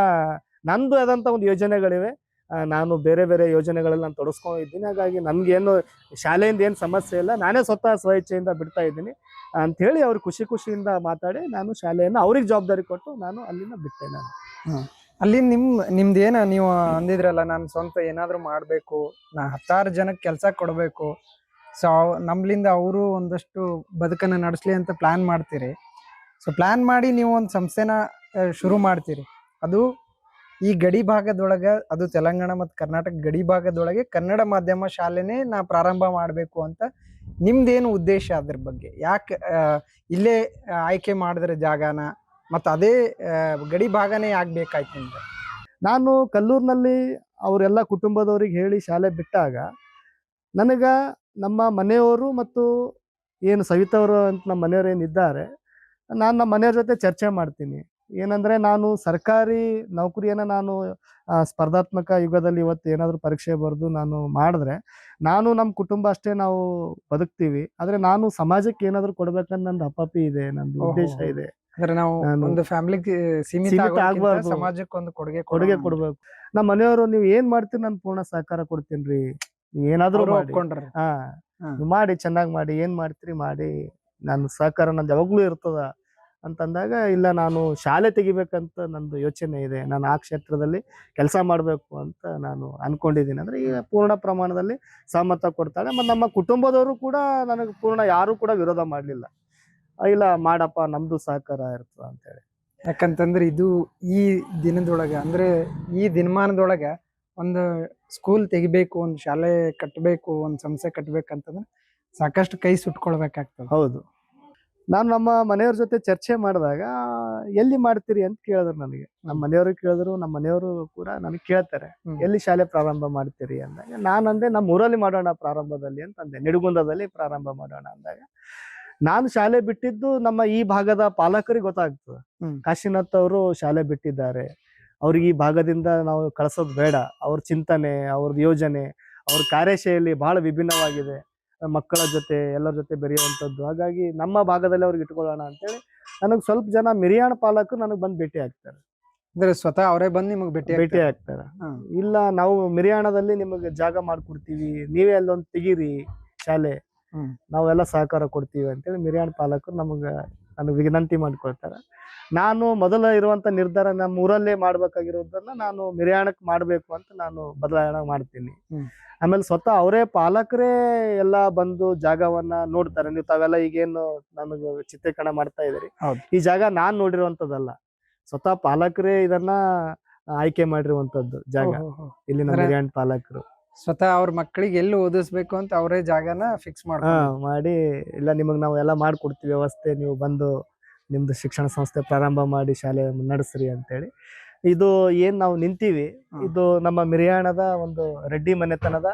ನಂದು ಆದಂಥ ಒಂದು ಯೋಜನೆಗಳಿವೆ. ನಾನು ಬೇರೆ ಬೇರೆ ಯೋಜನೆಗಳಲ್ಲಿ ನಾನು ತೊಡಸ್ಕೊಂಡಿದ್ದೀನಿ ಹಾಗಾಗಿ ನನಗೇನು ಶಾಲೆಯಿಂದ ಏನು ಸಮಸ್ಯೆ ಇಲ್ಲ. ನಾನೇ ಸ್ವತಃ ಸ್ವಇಚ್ಛೆಯಿಂದ ಬಿಡ್ತಾ ಇದ್ದೀನಿ. ಅಂತ ಹೇಳಿ ಅವ್ರು ಖುಷಿ ಖುಷಿಯಿಂದ ಮಾತಾಡಿ ನಾನು ಶಾಲೆಯನ್ನು ಅವ್ರಿಗೆ ಜವಾಬ್ದಾರಿ ಕೊಟ್ಟು ನಾನು ಅಲ್ಲಿಂದ ಬಿಟ್ಟೆ ನಾನು. ಅಲ್ಲಿ ನಿಮ್ ನಿಮ್ದೇನ ನೀವು ಅಂದಿದ್ರಲ್ಲ, ನಾನು ಸ್ವಂತ ಏನಾದರೂ ಮಾಡಬೇಕು, ನಾ ಹತ್ತಾರು ಜನಕ್ಕೆ ಕೆಲಸ ಕೊಡಬೇಕು. ಸೊ ನಮ್ಲಿಂದ ಅವರು ಒಂದಷ್ಟು ಬದುಕನ್ನು ನಡೆಸಲಿ ಅಂತ ಪ್ಲಾನ್ ಮಾಡ್ತೀರಿ. ಸೊ ಪ್ಲಾನ್ ಮಾಡಿ ನೀವು ಒಂದು ಸಂಸ್ಥೆನ ಶುರು ಮಾಡ್ತೀರಿ. ಅದು ಈ ಗಡಿ ಭಾಗದೊಳಗ, ಅದು ತೆಲಂಗಾಣ ಮತ್ತು ಕರ್ನಾಟಕ ಗಡಿ ಭಾಗದೊಳಗೆ ಕನ್ನಡ ಮಾಧ್ಯಮ ಶಾಲೆನೇ ನಾ ಪ್ರಾರಂಭ ಮಾಡಬೇಕು ಅಂತ ನಿಮ್ದೇನು ಉದ್ದೇಶ ಅದ್ರ ಬಗ್ಗೆ? ಯಾಕೆ ಇಲ್ಲೇ ಆಯ್ಕೆ ಮಾಡಿದ್ರೆ ಜಾಗನ? ಮತ್ತು ಅದೇ ಗಡಿ ಭಾಗನೇ ಯಾಕೆ ಬೇಕಾಯ್ತು ನಿಮ್ಗೆ? ನಾನು ಕಲ್ಲೂರಿನಲ್ಲಿ ಅವರೆಲ್ಲ ಕುಟುಂಬದವ್ರಿಗೆ ಹೇಳಿ ಶಾಲೆ ಬಿಟ್ಟಾಗ ನನಗೆ ನಮ್ಮ ಮನೆಯವರು ಮತ್ತು ಏನು ಸವಿತವರು ಅಂತ ನಮ್ಮ ಮನೆಯವರು ಏನಿದ್ದಾರೆ ನಾನು ನಮ್ಮ ಮನೆಯವ್ರ ಜೊತೆ ಚರ್ಚೆ ಮಾಡ್ತೀನಿ. ಏನಂದ್ರೆ ನಾನು ಸರ್ಕಾರಿ ನೌಕರಿಯನ್ನ ನಾನು ಸ್ಪರ್ಧಾತ್ಮಕ ಯುಗದಲ್ಲಿ ಇವತ್ತು ಏನಾದರೂ ಪರೀಕ್ಷೆ ಬರೆದು ನಾನು ಮಾಡಿದ್ರೆ ನಾನು ನಮ್ಮ ಕುಟುಂಬ ಅಷ್ಟೇ ನಾವು ಬದುಕ್ತೀವಿ. ಆದ್ರೆ ನಾನು ಸಮಾಜಕ್ಕೆ ಏನಾದರೂ ಕೊಡ್ಬೇಕಂತ ನಂದು ಅಪ್ಪಿ ಇದೆ ನಂದು ಉದ್ದೇಶ ಇದೆ. ಅಂದ್ರೆ ನಾವು ಒಂದು ಫ್ಯಾಮಿಲಿಗೆ ಸೀಮಿತ ಸೀಮಿತ ಆಗೋಕ್ಕಿಂತ ಸಮಾಜಕ್ಕೆ ಒಂದು ಕೊಡುಗೆ ಕೊಡುಗೆ ಕೊಡ್ಬೇಕು. ನಮ್ಮ ಮನೆಯವರು ನೀವು ಏನ್ ಮಾಡ್ತೀರಿ ನಾನು ಪೂರ್ಣ ಸಹಕಾರ ಕೊಡ್ತೀನಿ ಏನಾದ್ರೂ ಹಾ. ಮಾಡಿ ಚೆನ್ನಾಗಿ ಮಾಡಿ ಏನ್ ಮಾಡ್ತೀರಿ ಮಾಡಿ. ನಾನು ಸಹಕಾರ ನಂದು ಯಾವಾಗ್ಲೂ ಇರ್ತದ. ಅಂತಂದಾಗ ಇಲ್ಲ ನಾನು ಶಾಲೆ ತೆಗಿಬೇಕಂತ ನಂದು ಯೋಚನೆ ಇದೆ. ನಾನು ಆ ಕ್ಷೇತ್ರದಲ್ಲಿ ಕೆಲಸ ಮಾಡಬೇಕು ಅಂತ ನಾನು ಅನ್ಕೊಂಡಿದ್ದೀನಿ. ಅಂದ್ರೆ ಈಗ ಪೂರ್ಣ ಪ್ರಮಾಣದಲ್ಲಿ ಸಹಮತ ಕೊಡ್ತಾಳೆ. ಮತ್ತು ನಮ್ಮ ಕುಟುಂಬದವರು ಕೂಡ ನನಗೆ ಪೂರ್ಣ ಯಾರು ಕೂಡ ವಿರೋಧ ಮಾಡಲಿಲ್ಲ. ಇಲ್ಲ ಮಾಡಪ್ಪ ನಮ್ದು ಸಹಕಾರ ಇರ್ತದೆ ಅಂತೇಳಿ ಯಾಕಂತಂದ್ರೆ ಇದು ಈ ದಿನದೊಳಗೆ ಅಂದ್ರೆ ಈ ದಿನಮಾನದೊಳಗೆ ಒಂದು ಸ್ಕೂಲ್ ತೆಗಿಬೇಕು ಒಂದು ಶಾಲೆ ಕಟ್ಟಬೇಕು ಒಂದು ಸಂಸ್ಥೆ ಕಟ್ಟಬೇಕಂತಂದ್ರೆ ಸಾಕಷ್ಟು ಕೈ ಸುಟ್ಕೊಳ್ಬೇಕಾಗ್ತದೆ. ಹೌದು. ನಾನು ನಮ್ಮ ಮನೆಯವ್ರ ಜೊತೆ ಚರ್ಚೆ ಮಾಡಿದಾಗ ಎಲ್ಲಿ ಮಾಡ್ತೀರಿ? ಅಂತ ಕೇಳಿದ್ರು ನನಗೆ. ನಮ್ಮ ಮನೆಯವರು ಕೇಳಿದ್ರು ನಮ್ಮ ಮನೆಯವರು ಕೂಡ ನನಗೆ ಕೇಳ್ತಾರೆ. ಎಲ್ಲಿ ಶಾಲೆ ಪ್ರಾರಂಭ ಮಾಡ್ತೀರಿ? ಅಂದಾಗ ನಾನು ಅಂದೆ ನಮ್ಮ ಊರಲ್ಲಿ ಮಾಡೋಣ ಪ್ರಾರಂಭದಲ್ಲಿ ಅಂತ ಅಂದೆ. ನಿಡಗುಂದದಲ್ಲಿ ಪ್ರಾರಂಭ ಮಾಡೋಣ ಅಂದಾಗ ನಾನು ಶಾಲೆ ಬಿಟ್ಟಿದ್ದು ನಮ್ಮ ಈ ಭಾಗದ ಪಾಲಕರಿಗೆ ಗೊತ್ತಾಗ್ತದೆ. ಕಾಶಿನಾಥ್ ಅವರು ಶಾಲೆ ಬಿಟ್ಟಿದ್ದಾರೆ. ಅವ್ರಿಗೆ ಈ ಭಾಗದಿಂದ ನಾವು ಕಳ್ಸೋದು ಬೇಡ. ಅವ್ರ ಚಿಂತನೆ ಅವ್ರದ್ದು ಯೋಜನೆ ಅವ್ರ ಕಾರ್ಯಶೈಲಿ ಬಹಳ ವಿಭಿನ್ನವಾಗಿದೆ. ಮಕ್ಕಳ ಜೊತೆ ಎಲ್ಲರ ಜೊತೆ ಬೆರೆಯುವಂಥದ್ದು. ಹಾಗಾಗಿ ನಮ್ಮ ಭಾಗದಲ್ಲಿ ಅವ್ರಿಗೆ ಇಟ್ಕೊಳ್ಳೋಣ ಅಂತೇಳಿ ನನಗೆ ಸ್ವಲ್ಪ ಜನ ಮಿರಿಯಾಣ ಪಾಲಕರು ನನಗೆ ಬಂದು ಭೇಟಿ ಆಗ್ತಾರೆ. ಅಂದ್ರೆ ಸ್ವತಃ ಅವರೇ ಬಂದು ನಿಮಗೆ ಭೇಟಿ ಭೇಟಿ ಆಗ್ತಾರೆ. ಇಲ್ಲ ನಾವು ಮಿರಿಯಾಣದಲ್ಲಿ ನಿಮಗೆ ಜಾಗ ಮಾಡ್ಕೊಡ್ತೀವಿ. ನೀವೇ ಅಲ್ಲೊಂದು ತೆಗೀರಿ ಶಾಲೆ. ನಾವೆಲ್ಲ ಸಹಕಾರ ಕೊಡ್ತೀವಿ ಅಂತೇಳಿ ಮಿರಿಯಾಣ ಪಾಲಕರು ನಮಗೆ ನನಗೆ ವಿನಂತಿ ಮಾಡ್ಕೊಳ್ತಾರೆ. ನಾನು ಮೊದಲ ಇರುವಂತ ನಿರ್ಧಾರ ನಮ್ಮ ಊರಲ್ಲೇ ಮಾಡ್ಬೇಕಾಗಿರೋದನ್ನ ನಾನು ಮಿರಿಯಾಣಕ್ಕೆ ಮಾಡಬೇಕು ಅಂತ ನಾನು ಬದಲಾವಣೆ ಮಾಡ್ತೀನಿ. ಆಮೇಲೆ ಸ್ವತಃ ಅವರೇ ಪಾಲಕರೇ ಎಲ್ಲ ಬಂದು ಜಾಗವನ್ನ ನೋಡ್ತಾರೆ. ನೀವು ತಾವೆಲ್ಲ ಈಗೇನು ನನಗೆ ಚಿತ್ರೀಕರಣ ಮಾಡ್ತಾ ಇದ್ದೀರಿ. ಈ ಜಾಗ ನಾನ್ ನೋಡಿರುವಂತದ್ದಲ್ಲ. ಸ್ವತಃ ಪಾಲಕರೇ ಇದನ್ನ ಆಯ್ಕೆ ಮಾಡಿರುವಂತದ್ದು ಜಾಗ. ಇಲ್ಲಿನ ಮಿರಿಯಾಣ ಪಾಲಕರು. ಸ್ವತಃ ಅವ್ರ ಮಕ್ಕಳಿಗೆ ಎಲ್ಲಿ ಓದಿಸ್ಬೇಕು ಅಂತ ಅವರೇ ಜಾಗನ ಫಿಕ್ಸ್ ಮಾಡಿ ಇಲ್ಲ ನಿಮಗ್ ನಾವು ಎಲ್ಲ ಮಾಡ್ಕೊಡ್ತೀವಿ ವ್ಯವಸ್ಥೆ ನೀವು ಬಂದು ನಿಮ್ದು ಶಿಕ್ಷಣ ಸಂಸ್ಥೆ ಪ್ರಾರಂಭ ಮಾಡಿ ಶಾಲೆ ನಡೆಸ್ರಿ ಅಂತೇಳಿ. ಇದು ಏನ್ ನಾವು ನಿಂತೀವಿ ಇದು ನಮ್ಮ ಮಿರಿಯಾಣದ ಒಂದು ರೆಡ್ಡಿ ಮನೆತನದ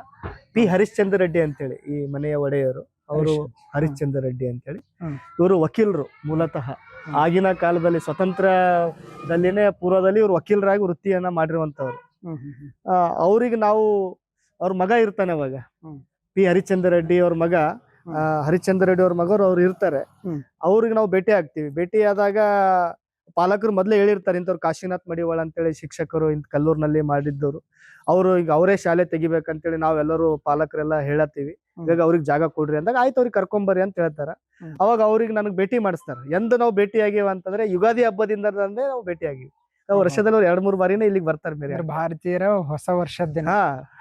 ಪಿ ಹರಿಶ್ಚಂದ್ರ ರೆಡ್ಡಿ ಅಂತೇಳಿ ಈ ಮನೆಯ ಒಡೆಯರು. ಅವರು ಹರಿಶ್ಚಂದ್ರ. ರೆಡ್ಡಿ ಅಂತೇಳಿ. ಇವರು ವಕೀಲರು ಮೂಲತಃ. ಆಗಿನ ಕಾಲದಲ್ಲಿ ಸ್ವತಂತ್ರದಲ್ಲಿನೇ ಪೂರ್ವದಲ್ಲಿ ಇವರು ವಕೀಲರಾಗಿ ವೃತ್ತಿಯನ್ನ ಮಾಡಿರುವಂತವ್ರು ಅವ್ರಿಗೆ ನಾವು ಅವ್ರ ಮಗ ಇರ್ತಾನೆ ಅವಾಗ. ಪಿ ಹರಿಶ್ಚಂದ್ರ ರೆಡ್ಡಿ ಅವ್ರ ಮಗ. ಹರಿಚಂದ್ರ ರೆಡ್ಡಿ ಅವ್ರ ಮಗರು ಅವ್ರು ಇರ್ತಾರೆ. ಅವ್ರಿಗೆ ನಾವು ಭೇಟಿ ಆಗ್ತೀವಿ. ಭೇಟಿ ಆದಾಗ ಪಾಲಕರು ಮೊದ್ಲೇ ಹೇಳಿರ್ತಾರೆ ಇಂಥವ್ರು ಕಾಶಿನಾಥ್ ಮಡಿವಾಳ ಅಂತೇಳಿ ಶಿಕ್ಷಕರು ಇಂತ ಕಲ್ಲೂರ್ನಲ್ಲಿ ಮಾಡಿದ್ದವ್ರು. ಅವರು ಈಗ ಅವರೇ ಶಾಲೆ ತೆಗಿಬೇಕಂತೇಳಿ ನಾವೆಲ್ಲರೂ ಪಾಲಕರೆಲ್ಲ ಹೇಳತ್ತೀವಿ. ಈಗ ಇವಾಗ ಅವ್ರಿಗೆ ಜಾಗ ಕೊಡ್ರಿ ಅಂದಾಗ ಆಯ್ತು ಅವ್ರಿಗೆ ಕರ್ಕೊಂಬರ್ರಿ ಅಂತ ಹೇಳ್ತಾರ. ಅವಾಗ ಅವ್ರಿಗೆ ನನಗೆ ಭೇಟಿ ಮಾಡಿಸ್ತಾರೆ. ಎಂದು ನಾವು ಭೇಟಿ ಆಗಿವ ಅಂತಂದ್ರೆ ಯುಗಾದಿ ಹಬ್ಬದಿಂದ ನಾವು ಭೇಟಿ ಆಗಿವಿ. ವರ್ಷದಲ್ಲಿ ಅವ್ರು ಎರಡ್ ಮೂರ್ ಬಾರಿನೇ ಇಲ್ಲಿಗೆ ಬರ್ತಾರೆ ಬೇರೆ ಭಾರತೀಯರ ಹೊಸ ವರ್ಷದ ದಿನ.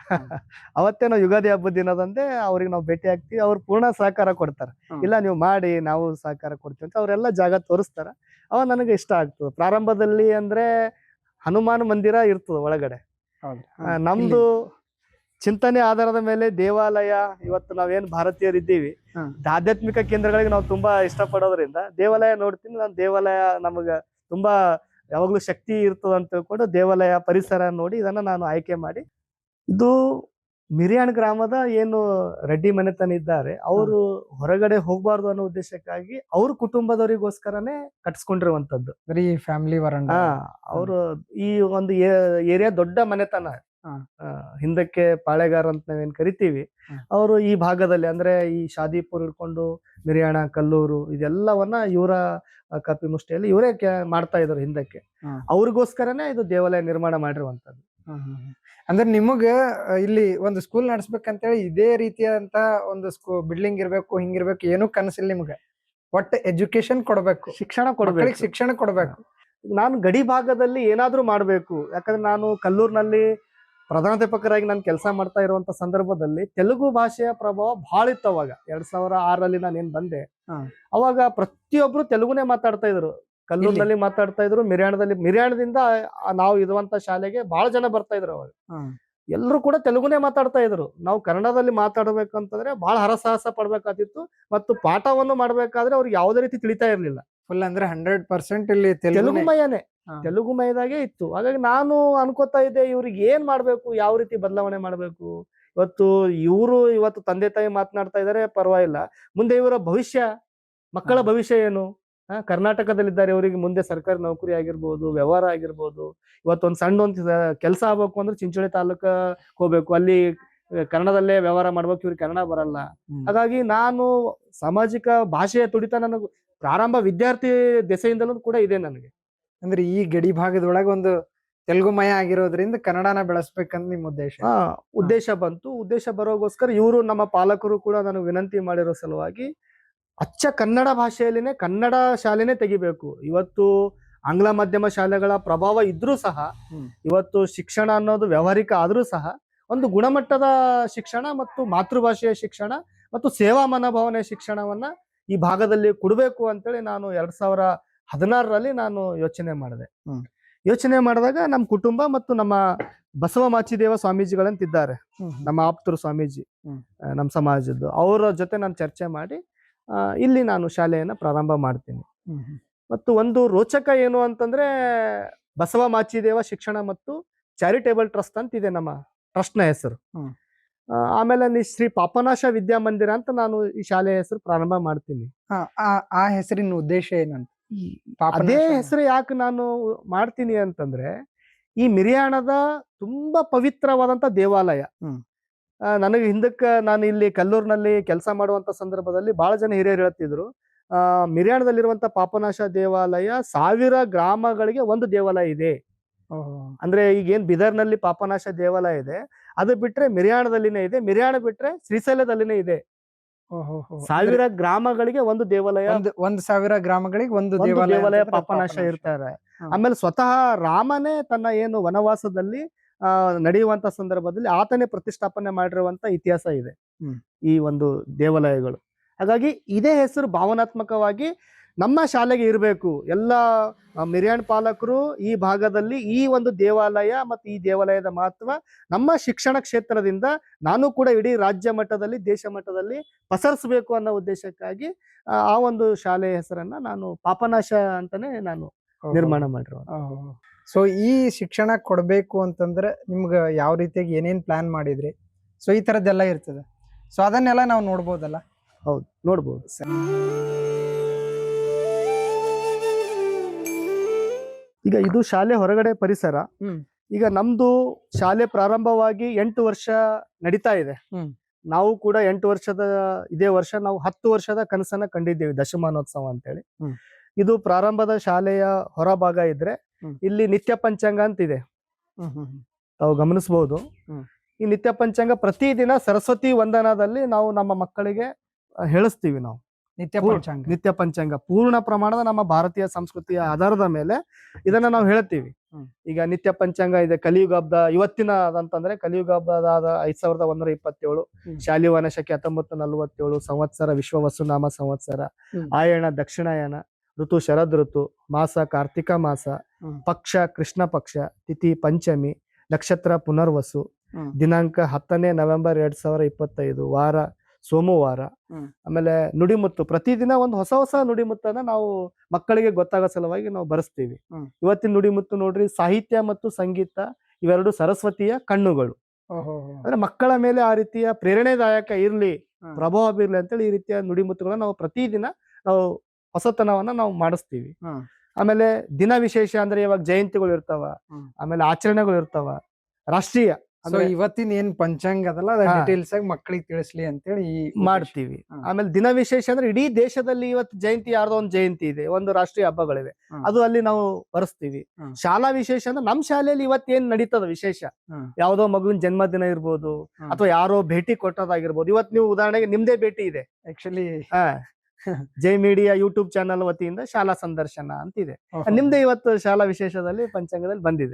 ಅವತ್ತೇನೋ ಅವತ್ತೇ ನಾವು ಯುಗಾದಿ ಹಬ್ಬದ ದಿನದಂದೇ ಅವ್ರಿಗೆ ನಾವು ಭೇಟಿ ಆಗ್ತೀವಿ ಅವ್ರು ಪೂರ್ಣ ಸಹಕಾರ ಕೊಡ್ತಾರೆ. ಇಲ್ಲ ನೀವು ಮಾಡಿ ನಾವು ಸಹಕಾರ ಕೊಡ್ತೀವಿ ಅಂತ ಅವರೆಲ್ಲ ಜಾಗ ತೋರಿಸ್ತಾರ. ಅವ ನನಗೆ ಇಷ್ಟ ಆಗ್ತದೆ. ಪ್ರಾರಂಭದಲ್ಲಿ ಅಂದ್ರೆ ಹನುಮಾನ್ ಮಂದಿರ ಇರ್ತದೆ ಒಳಗಡೆ. ನಮ್ದು ಚಿಂತನೆ ಆಧಾರದ ಮೇಲೆ ದೇವಾಲಯ ಇವತ್ತು ನಾವೇನ್ ಭಾರತೀಯರಿದ್ದೀವಿ. ಆಧ್ಯಾತ್ಮಿಕ ಕೇಂದ್ರಗಳಿಗೆ ನಾವು ತುಂಬಾ ಇಷ್ಟಪಡೋದ್ರಿಂದ ದೇವಾಲಯ ನೋಡ್ತೀನಿ. ನಾನು ದೇವಾಲಯ ನಮಗ ತುಂಬಾ ಯಾವಾಗ್ಲೂ ಶಕ್ತಿ ಇರ್ತದೆ ಅಂತ ತಿಳ್ಕೊಂಡು ದೇವಾಲಯ ಪರಿಸರ ನೋಡಿ ಇದನ್ನ ನಾನು ಆಯ್ಕೆ ಮಾಡಿ. ಇದು ಮಿರಿಯಾಣ್ ಗ್ರಾಮದ ಏನು ರೆಡ್ಡಿ ಮನೆತನ ಇದ್ದಾರೆ ಅವರು ಹೊರಗಡೆ ಹೋಗಬಾರ್ದು ಅನ್ನೋ ಉದ್ದೇಶಕ್ಕಾಗಿ ಅವ್ರ ಕುಟುಂಬದವರಿಗೋಸ್ಕರನೇ ಕಟ್ಸ್ಕೊಂಡಿರುವಂತದ್ದು ಬರೀ ಫ್ಯಾಮಿಲಿ ವರಂಡ. ಅವರು ಈ ಒಂದು ಏರಿಯಾ ದೊಡ್ಡ ಮನೆತನ. ಹಿಂದಕ್ಕೆ ಪಾಳೆಗಾರ ಅಂತ ನಾವೇನ್ ಕರಿತೀವಿ. ಅವರು ಈ ಭಾಗದಲ್ಲಿ ಅಂದ್ರೆ ಈ ಶಾದಿಪುರ್ ಹಿಡ್ಕೊಂಡು ಮಿರಿಯಾಣ ಕಲ್ಲೂರು ಇದೆಲ್ಲವನ್ನ ಇವರ ಕಪಿ ಮುಷ್ಟಿಯಲ್ಲಿ ಇವರೇ ಮಾಡ್ತಾ ಇದ್ರು ಹಿಂದಕ್ಕೆ. ಅವ್ರಿಗೋಸ್ಕರನೇ ಇದು ದೇವಾಲಯ ನಿರ್ಮಾಣ ಮಾಡಿರುವಂತದ್ದು. ಅಂದ್ರೆ ನಿಮಗ ಇಲ್ಲಿ ಒಂದು ಸ್ಕೂಲ್ ನಡೆಸ್ಬೇಕಂತೇಳಿ ಇದೇ ರೀತಿಯಾದಂತ ಒಂದು ಸ್ಕೂ ಬಿಲ್ಡಿಂಗ್ ಇರ್ಬೇಕು ಹಿಂಗಿರ್ಬೇಕು ಏನು ಕನಸಿಲ್ಲ ನಿಮ್ಗೆ. ಒಟ್ಟು ಎಜುಕೇಶನ್ ಕೊಡ್ಬೇಕು. ಶಿಕ್ಷಣ ಕೊಡ್ಬೇಕು. ಶಿಕ್ಷಣ ಕೊಡ್ಬೇಕು. ನಾನು ಗಡಿ ಭಾಗದಲ್ಲಿ ಏನಾದ್ರೂ ಮಾಡ್ಬೇಕು. ಯಾಕಂದ್ರೆ ನಾನು ಕಲ್ಲೂರಿನಲ್ಲಿ ಪ್ರಧಾನಾಧ್ಯಾಪಕರಾಗಿ ನಾನು ಕೆಲಸ ಮಾಡ್ತಾ ಇರುವಂತ ಸಂದರ್ಭದಲ್ಲಿ ತೆಲುಗು ಭಾಷೆಯ ಪ್ರಭಾವ ಬಹಳ ಇತ್ತು ಅವಾಗ. ಎರಡ್ ಸಾವಿರ ಆರಲ್ಲಿ ನಾನು ಏನ್ ಬಂದೆ. ಅವಾಗ ಪ್ರತಿಯೊಬ್ರು ತೆಲುಗುನೇ ಮಾತಾಡ್ತಾ ಇದ್ರು. ಕಲ್ಲೂರಿನಲ್ಲಿ ಮಾತಾಡ್ತಾ ಇದ್ರು ಮಿರ್ಯಾಣದಲ್ಲಿ ಮಿರ್ಯಾಣದಿಂದ ನಾವು ಇರುವಂತ ಶಾಲೆಗೆ ಬಹಳ ಜನ ಬರ್ತಾ ಇದ್ರು ಅವಾಗ. ಎಲ್ಲರೂ ಕೂಡ ತೆಲುಗುನೇ ಮಾತಾಡ್ತಾ ಇದ್ರು. ನಾವು ಕನ್ನಡದಲ್ಲಿ ಮಾತಾಡ್ಬೇಕಂತಂದ್ರೆ ಬಹಳ ಹರಸಾಹಸ ಪಡ್ಬೇಕಾತಿತ್ತು ಮತ್ತು ಪಾಠವನ್ನು ಮಾಡ್ಬೇಕಾದ್ರೆ ಅವ್ರಿಗೆ ಯಾವುದೇ ರೀತಿ ತಿಳಿತಾ ಇರ್ಲಿಲ್ಲ. ಫುಲ್ ಅಂದ್ರೆ ಹಂಡ್ರೆಡ್ ಪರ್ಸೆಂಟ್ ಇಲ್ಲಿ ತೆಲುಗು ಮಯನೇ. ತೆಲುಗು ಮಯದಾಗೆ ಇತ್ತು. ಹಾಗಾಗಿ ನಾನು ಅನ್ಕೋತಾ ಇದ್ದೆ ಇವ್ರಿಗೆ ಏನ್ ಮಾಡ್ಬೇಕು ಯಾವ ರೀತಿ ಬದಲಾವಣೆ ಮಾಡ್ಬೇಕು. ಇವತ್ತು ಇವರು ಇವತ್ತು ತಂದೆ ತಾಯಿ ಮಾತನಾಡ್ತಾ ಇದಾರೆ ಪರವಾಗಿಲ್ಲ. ಮುಂದೆ ಇವರ ಭವಿಷ್ಯ ಮಕ್ಕಳ. ಭವಿಷ್ಯ ಏನು? ಕರ್ನಾಟಕದಲ್ಲಿದ್ದಾರೆ ಇವರಿಗೆ ಮುಂದೆ ಸರ್ಕಾರಿ ನೌಕರಿ ಆಗಿರ್ಬೋದು ವ್ಯವಹಾರ ಆಗಿರ್ಬೋದು. ಇವತ್ತೊಂದ್ ಸಣ್ಣ ಒಂದು ಕೆಲಸ ಆಗ್ಬೇಕು ಅಂದ್ರೆ ಚಿಂಚೋಳಿ ತಾಲೂಕ ಹೋಗ್ಬೇಕು. ಅಲ್ಲಿ ಕನ್ನಡದಲ್ಲೇ ವ್ಯವಹಾರ ಮಾಡ್ಬೇಕು ಇವ್ರಿಗೆ ಕನ್ನಡ ಬರಲ್ಲ. ಹಾಗಾಗಿ ನಾನು ಸಾಮಾಜಿಕ ಭಾಷೆಯ ತುಡಿತ ನನಗೆ ಪ್ರಾರಂಭ ವಿದ್ಯಾರ್ಥಿ ದೆಸೆಯಿಂದಲೂ ಕೂಡ ಇದೆ ನನಗೆ. ಅಂದ್ರೆ ಈ ಗಡಿ ಭಾಗದೊಳಗೆ ಒಂದು ತೆಲುಗುಮಯ ಆಗಿರೋದ್ರಿಂದ ಕನ್ನಡನ ಬೆಳೆಸ್ಬೇಕಂತ ನಿಮ್ ಉದ್ದೇಶ? ಆ ಉದ್ದೇಶ ಬಂತು. ಉದ್ದೇಶ ಬರೋಗೋಸ್ಕರ ಇವರು ನಮ್ಮ ಪಾಲಕರು ಕೂಡ ನನಗೆ ವಿನಂತಿ ಮಾಡಿರೋ ಸಲುವಾಗಿ ಅಚ್ಚ ಕನ್ನಡ ಭಾಷೆಯಲ್ಲಿನೇ ಕನ್ನಡ ಶಾಲೆನೇ ತೆಗಿಬೇಕು. ಇವತ್ತು ಆಂಗ್ಲ ಮಾಧ್ಯಮ ಶಾಲೆಗಳ ಪ್ರಭಾವ ಇದ್ರೂ ಸಹ ಹ್ಮ್. ಇವತ್ತು ಶಿಕ್ಷಣ ಅನ್ನೋದು ವ್ಯವಹಾರಿಕ ಆದ್ರೂ ಸಹ ಒಂದು ಗುಣಮಟ್ಟದ ಶಿಕ್ಷಣ ಮತ್ತು ಮಾತೃಭಾಷೆಯ ಶಿಕ್ಷಣ ಮತ್ತು ಸೇವಾ ಮನೋಭಾವನೆ ಶಿಕ್ಷಣವನ್ನ ಈ ಭಾಗದಲ್ಲಿ ಕೊಡಬೇಕು ಅಂತೇಳಿ ನಾನು ಎರಡ್ ಸಾವಿರ ಹದಿನಾರರಲ್ಲಿ ನಾನು ಯೋಚನೆ ಮಾಡಿದೆ. ಯೋಚನೆ ಮಾಡಿದಾಗ ನಮ್ಮ ಕುಟುಂಬ ಮತ್ತು ನಮ್ಮ ಬಸವ ಮಾಚಿದೇವ ಸ್ವಾಮೀಜಿಗಳಂತಿದ್ದಾರೆ. ನಮ್ಮ ಆಪ್ತರು ಸ್ವಾಮೀಜಿ ನಮ್ಮ ಸಮಾಜದ್ದು. ಅವರ ಜೊತೆ ನಾನು ಚರ್ಚೆ ಮಾಡಿ ಇಲ್ಲಿ ನಾನು ಶಾಲೆಯನ್ನು ಪ್ರಾರಂಭ ಮಾಡ್ತೀನಿ. ಮತ್ತು ಒಂದು ರೋಚಕ ಏನು ಅಂತಂದ್ರೆ ಬಸವ ಮಾಚಿದೇವ ಶಿಕ್ಷಣ ಮತ್ತು ಚಾರಿಟೇಬಲ್ ಟ್ರಸ್ಟ್ ಅಂತ ಇದೆ ನಮ್ಮ ಟ್ರಸ್ಟ್ನ ಹೆಸರು. ಆಮೇಲೆ ಶ್ರೀ ಪಾಪನಾಶ ವಿದ್ಯಾಮಂದಿರ ಅಂತ ನಾನು ಈ ಶಾಲೆಯ ಹೆಸರು ಪ್ರಾರಂಭ ಮಾಡ್ತೀನಿ. ಆ ಹೆಸರಿನ ಉದ್ದೇಶ ಏನಂತ? ಅದೇ? ಹೆಸರು ಯಾಕೆ ನಾನು ಮಾಡ್ತೀನಿ ಅಂತಂದ್ರೆ ಈ ಮಿರಿಯಾಣದ ತುಂಬಾ ಪವಿತ್ರವಾದಂತ ದೇವಾಲಯ ಹ್ಮ್. ನನಗೆ ಹಿಂದಕ್ಕೆ ನಾನು ಇಲ್ಲಿ ಕಲ್ಲೂರಿನಲ್ಲಿ ಕೆಲಸ ಮಾಡುವಂತ ಸಂದರ್ಭದಲ್ಲಿ ಬಹಳ ಜನ ಹಿರಿಯರು ಹೇಳ್ತಿದ್ರು ಆ ಮಿರಿಯಾಣದಲ್ಲಿರುವಂತ ಪಾಪನಾಶ ದೇವಾಲಯ ಸಾವಿರ ಗ್ರಾಮಗಳಿಗೆ ಒಂದು ದೇವಾಲಯ ಇದೆ ಅಂದ್ರೆ ಈಗ ಏನ್ ಬಿದರ್ನಲ್ಲಿ ಪಾಪನಾಶ ದೇವಾಲಯ ಇದೆ ಅದು ಬಿಟ್ರೆ ಮಿರಿಯಾಣದಲ್ಲಿನೇ ಇದೆ ಮಿರಿಯಾಣ ಬಿಟ್ರೆ ಶ್ರೀಶೈಲದಲ್ಲಿನೇ ಇದೆ. ಸಾವಿರ ಗ್ರಾಮಗಳಿಗೆ ಒಂದು ದೇವಾಲಯ ಒಂದ್ ಸಾವಿರ ಗ್ರಾಮಗಳಿಗೆ ಒಂದು ದೇವಾಲಯ ಪಾಪನಾಶ ಇರ್ತಾರೆ. ಆಮೇಲೆ ಸ್ವತಃ ರಾಮನೇ ತನ್ನ ಏನು ವನವಾಸದಲ್ಲಿ ಆ ನಡೆಯುವಂತ ಸಂದರ್ಭದಲ್ಲಿ ಆತನೇ ಪ್ರತಿಷ್ಠಾಪನೆ ಮಾಡಿರುವಂತ ಇತಿಹಾಸ ಇದೆ ಈ ಒಂದು ದೇವಾಲಯಗಳು. ಹಾಗಾಗಿ ಇದೇ ಹೆಸರು ಭಾವನಾತ್ಮಕವಾಗಿ ನಮ್ಮ ಶಾಲೆಗೆ ಇರಬೇಕು. ಎಲ್ಲ ಮಿರಿಯಾಣ್ ಪಾಲಕರು ಈ ಭಾಗದಲ್ಲಿ ಈ ಒಂದು ದೇವಾಲಯ ಮತ್ತು ಈ ದೇವಾಲಯದ ಮಹತ್ವ ನಮ್ಮ ಶಿಕ್ಷಣ ಕ್ಷೇತ್ರದಿಂದ ನಾನು ಕೂಡ ಇಡೀ ರಾಜ್ಯ ಮಟ್ಟದಲ್ಲಿ ದೇಶ ಮಟ್ಟದಲ್ಲಿ ಪಸರಿಸಬೇಕು ಅನ್ನೋ ಉದ್ದೇಶಕ್ಕಾಗಿ ಆ ಒಂದು ಶಾಲೆಯ ಹೆಸರನ್ನ ನಾನು ಪಾಪನಾಶ ಅಂತಾನೆ ನಾನು ನಿರ್ಮಾಣ ಮಾಡಿರೋ ಸೊ ಈ ಶಿಕ್ಷಣ ಕೊಡಬೇಕು ಅಂತಂದ್ರೆ ನಿಮ್ಗೆ ಯಾವ ರೀತಿಯಾಗಿ ಏನೇನು ಪ್ಲಾನ್ ಮಾಡಿದ್ರಿ? ಸೊ ಈ ಥರದ್ದೆಲ್ಲ ಇರ್ತದೆ. ಸೊ ಅದನ್ನೆಲ್ಲ ನಾವು ನೋಡ್ಬೋದಲ್ಲ? ಹೌದು ನೋಡ್ಬೋದು. ಈಗ ಇದು ಶಾಲೆ ಹೊರಗಡೆ ಪರಿಸರ. ಈಗ ನಮ್ದು ಶಾಲೆ ಪ್ರಾರಂಭವಾಗಿ ಎಂಟು ವರ್ಷ ನಡೀತಾ ಇದೆ. ನಾವು ಕೂಡ ಎಂಟು ವರ್ಷದ ಇದೇ ವರ್ಷ ನಾವು ಹತ್ತು ವರ್ಷದ ಕನಸನ್ನ ಕಂಡಿದ್ದೇವೆ ದಶಮಾನೋತ್ಸವ ಅಂತೇಳಿ. ಹೇಳಿ ಇದು ಪ್ರಾರಂಭದ ಶಾಲೆಯ ಹೊರಭಾಗ ಇದ್ರೆ ಇಲ್ಲಿ ನಿತ್ಯ ಪಂಚಾಂಗ ಅಂತ ಹ್ಮ್. ತಾವು ಗಮನಿಸಬಹುದು ಈ ನಿತ್ಯ ಪಂಚಾಂಗ ಪ್ರತಿದಿನ ಸರಸ್ವತಿ ವಂದನದಲ್ಲಿ ನಾವು ನಮ್ಮ ಮಕ್ಕಳಿಗೆ ಹೇಳಿಸ್ತೀವಿ ನಾವು. ನಿತ್ಯ ಪಂಚಾಂಗ. ನಿತ್ಯ ಪಂಚಾಂಗ. ಪೂರ್ಣ ಪ್ರಮಾಣದ ನಮ್ಮ ಭಾರತೀಯ ಸಂಸ್ಕೃತಿಯ ಆಧಾರದ ಮೇಲೆ ಇದನ್ನ ನಾವು ಹೇಳ್ತೀವಿ. ಈಗ ನಿತ್ಯ ಪಂಚಾಂಗ ಇದೆ ಕಲಿಯುಗ ಹಬ್ಬದ ಇವತ್ತಿನ ಅಂತಂದ್ರೆ ಕಲಿಯುಗ ಹಬ್ಬದ ಐದ್ ಸಾವಿರದ ಒಂದೂರ ಇಪ್ಪತ್ತೇಳು. ಶಾಲಿವಾನ ಶಕೆ ಹತ್ತೊಂಬತ್ತು ನಲವತ್ತೇಳು ಸಂವತ್ಸರ ವಿಶ್ವ ವಸುನಾಮ ಸಂವತ್ಸರ. ಆಯಣ ದಕ್ಷಿಣಾಯನ ಋತು ಶರದ್ ಋತು ಮಾಸ ಕಾರ್ತಿಕ ಮಾಸ ಪಕ್ಷ ಕೃಷ್ಣ ಪಕ್ಷ ತಿಥಿ ಪಂಚಮಿ ನಕ್ಷತ್ರ ಪುನರ್ವಸು ದಿನಾಂಕ ಹತ್ತನೇ ನವೆಂಬರ್ ಎರಡ್ ಸಾವಿರ ಇಪ್ಪತ್ತೈದು ವಾರ ಸೋಮವಾರ. ಆಮೇಲೆ ನುಡಿಮುತ್ತು ಪ್ರತಿದಿನ ಒಂದು ಹೊಸ ಹೊಸ ನುಡಿಮುತ್ತನ್ನ ನಾವು ಮಕ್ಕಳಿಗೆ ಗೊತ್ತಾಗೋ ಸಲುವಾಗಿ ನಾವು ಬರೆಸ್ತೀವಿ. ಇವತ್ತಿನ ನುಡಿಮುತ್ತು ನೋಡ್ರಿ ಸಾಹಿತ್ಯ ಮತ್ತು ಸಂಗೀತ ಇವೆರಡು ಸರಸ್ವತಿಯ ಕಣ್ಣುಗಳು. ಅಂದ್ರೆ ಮಕ್ಕಳ ಮೇಲೆ ಆ ರೀತಿಯ ಪ್ರೇರಣೆದಾಯಕ ಇರ್ಲಿ. ಪ್ರಭಾವ ಬೀರ್ಲಿ ಅಂತೇಳಿ ಈ ರೀತಿಯ ನುಡಿಮುತ್ತುಗಳನ್ನ ನಾವು ಪ್ರತಿದಿನ ನಾವು ಹೊಸತನವನ್ನ ನಾವು ಮಾಡಿಸ್ತೀವಿ. ಆಮೇಲೆ ದಿನ ವಿಶೇಷ ಅಂದ್ರೆ ಇವಾಗ ಜಯಂತಿಗಳು ಇರ್ತಾವ ಆಮೇಲೆ ಆಚರಣೆಗಳು ಇರ್ತಾವ ರಾಷ್ಟ್ರೀಯ ಸೊ ಇವತ್ತಿನ ಏನ್ ಪಂಚಾಂಗ ಅದಲ್ಲ ಅದ. ಡೀಟೇಲ್ಸ್ ಆಗಿ ಮಕ್ಕಳಿಗೆ ತಿಳಿಸ್ಲಿ ಅಂತೇಳಿ ಮಾಡ್ತೀವಿ. ಆಮೇಲೆ ದಿನ ವಿಶೇಷ ಅಂದ್ರೆ ಇಡೀ ದೇಶದಲ್ಲಿ ಇವತ್ತು ಜಯಂತಿ ಯಾರ್ದೋ ಒಂದು ಜಯಂತಿ ಇದೆ ಒಂದು ರಾಷ್ಟ್ರೀಯ ಹಬ್ಬಗಳಿವೆ. ಅದು ಅಲ್ಲಿ ನಾವು ಬರೆಸ್ತೀವಿ. ಶಾಲಾ ವಿಶೇಷ ಅಂದ್ರೆ ನಮ್ ಶಾಲೆಯಲ್ಲಿ ಇವತ್ತೇನ್ ನಡೀತದ ವಿಶೇಷ. ಯಾವ್ದೋ ಮಗುವಿನ ಜನ್ಮದಿನ ಇರ್ಬೋದು ಅಥವಾ ಯಾರೋ ಭೇಟಿ ಕೊಟ್ಟದಾಗಿರ್ಬೋದು. ಇವತ್ತು ನೀವು ಉದಾಹರಣೆಗೆ ನಿಮ್ದೇ ಭೇಟಿ ಇದೆ. ಆಕ್ಚುಲಿ ಹಾ. ಜೈ ಮೀಡಿಯಾ ಯೂಟ್ಯೂಬ್ ಚಾನಲ್ ವತಿಯಿಂದ ಶಾಲಾ ಸಂದರ್ಶನ ಅಂತಿದೆ. ನಿಮ್ದೇ ಇವತ್ತು ಶಾಲಾ ವಿಶೇಷದಲ್ಲಿ ಪಂಚಾಂಗದಲ್ಲಿ ಬಂದಿದೆ.